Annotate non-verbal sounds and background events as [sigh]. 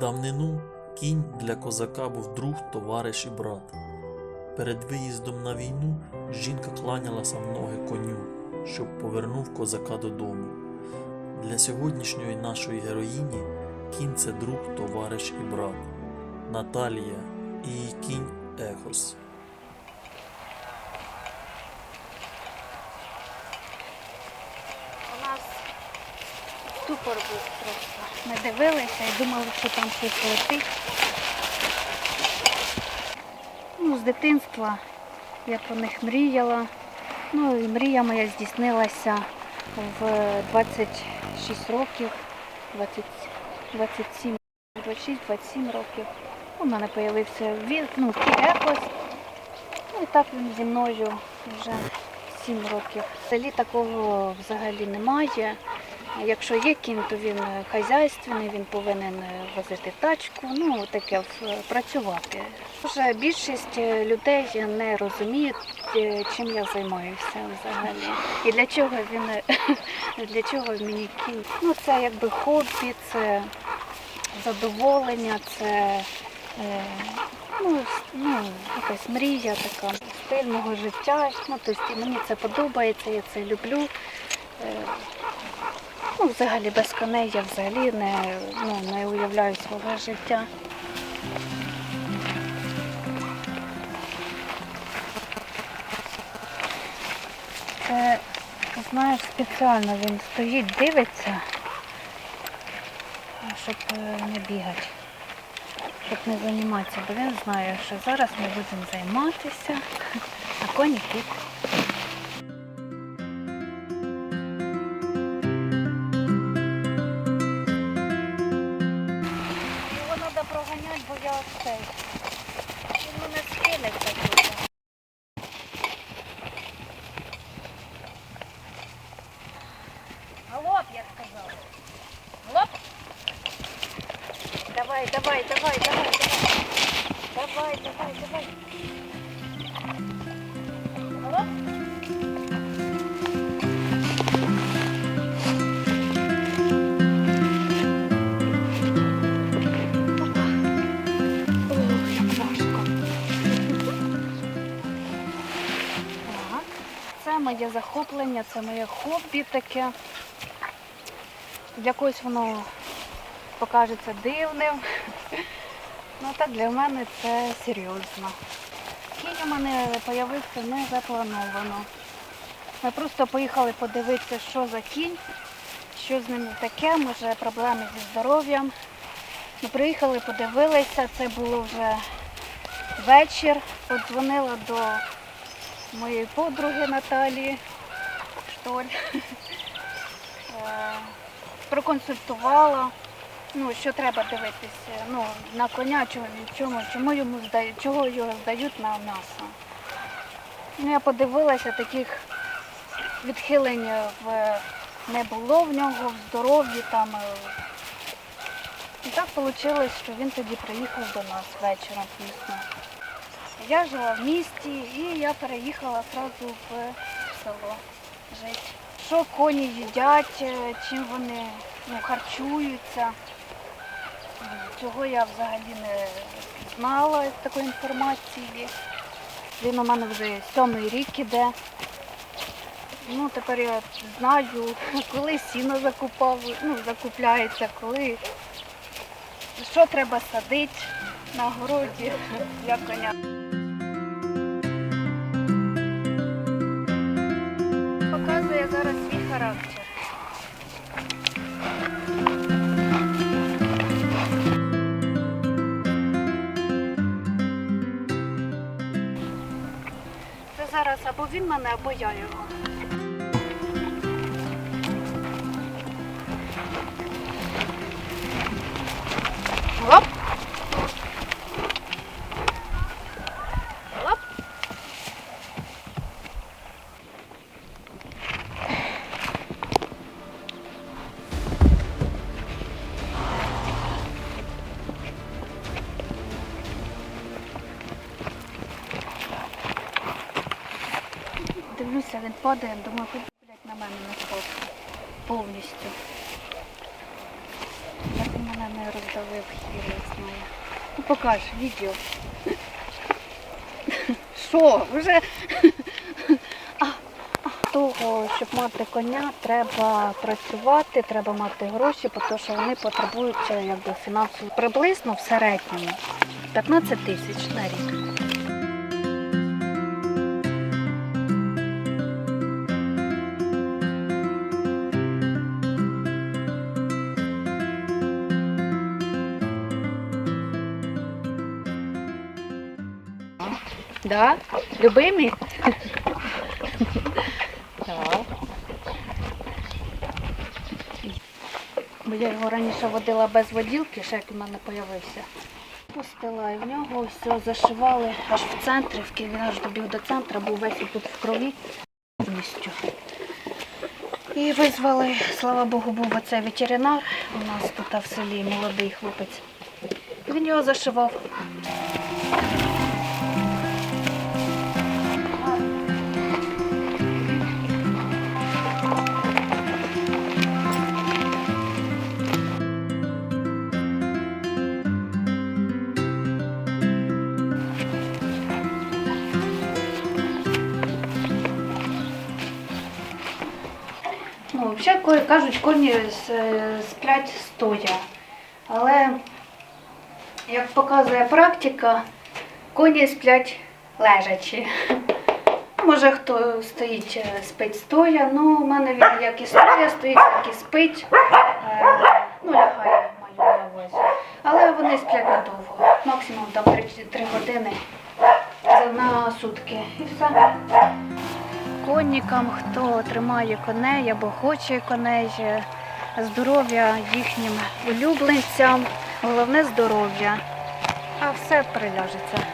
Давнину кінь для козака був друг, товариш і брат. Перед виїздом на війну жінка кланялася в ноги коню, щоб повернув козака додому. Для сьогоднішньої нашої героїні кінь це друг, товариш і брат. Наталія і її кінь Ехос. У нас ступор був просто. Ми дивилися і думали, що там щось летить. Ну, з дитинства я про них мріяла. Ну і мрія моя здійснилася в 26 років, 20, 27, 26-27 років. У мене з'явився ну, ехос. Ну і так він зі мною вже 7 років. В селі такого взагалі немає. Якщо є кінь, то він е, хазяйственний, він повинен е, возити тачку, ну таке працювати. Вже більшість е, людей не розуміють, е, чим я займаюся взагалі. І для чого він е, [laughs] для чого мені кінь? Ну це якби хобі, це задоволення, це е, ну, ну, якась мрія така, стиль життя. Ну, тобто мені це подобається, я це люблю. Е, Ну, взагалі без коней я взагалі не, ну, не уявляю свого життя. Це, знаєш, спеціально він стоїть, дивиться, щоб е, не бігати, щоб не займатися, бо він знає, що зараз ми будемо займатися, а коні тут. Давай, давай, давай, давай, давай. Давай. Це моє захоплення, це моє хобі таке. Для когось воно покажеться дивним. Ну так для мене це серйозно. Кінь у мене з'явився не заплановано. Ми просто поїхали подивитися, що за кінь, що з ним таке, може проблеми зі здоров'ям. Ми приїхали, подивилися, це було вже вечір. Подзвонила до моєї подруги Наталії Штоль. [laughs] Е, Проконсультувала, ну, що треба дивитися ну, на коня, чому, чому, йому здають, чого його здають на м'ясо. Ну, я подивилася, таких відхилень в, не було в нього, в здоров'ї там. е, і так вийшло, що він тоді приїхав до нас вечором пізно. Я жила в місті і я переїхала одразу в село жити. Що коні їдять, е, чим вони ну, харчуються. Цього я взагалі не знала такої інформації. Він у мене вже сьомий рік іде. Ну, тепер я знаю, [laughs] коли сіно закупав, ну, закупляється, коли що треба садити на городі [laughs] для коня. Або він мене, або я його. Оп. Він падає, думаю, хоч блядь, на мене не впав повністю. Як він мене не роздавив хір, я знаю. Ну покаж відео. Що, вже того, щоб мати коня, треба працювати, треба мати гроші, тому що вони потребують якби фінансово приблизно в середньому 15 тисяч на рік. Да? Любимі? Так. Бо я його раніше водила без воділки, ще як у мене з'явився. Пустила і в нього все зашивали аж в центрі, в Києві аж добіг до центру, був весь тут в крові повністю. І визвали, слава Богу, був оцей ветеринар у нас тут в селі, молодий хлопець. Він його зашивав. Ну, взагалі кажуть, коні сплять стоя. Але, як показує практика, коні сплять лежачи. Може, хто стоїть, е, спить стоя, ну у мене він як і стоя стоїть, як і спить. Е, Ну, лягає, маю на. Але вони сплять недовго, максимум там 3 години на сутки. І все конникам, хто тримає коней або хоче коней, здоров'я їхнім улюбленцям, головне здоров'я, а все приляжеться.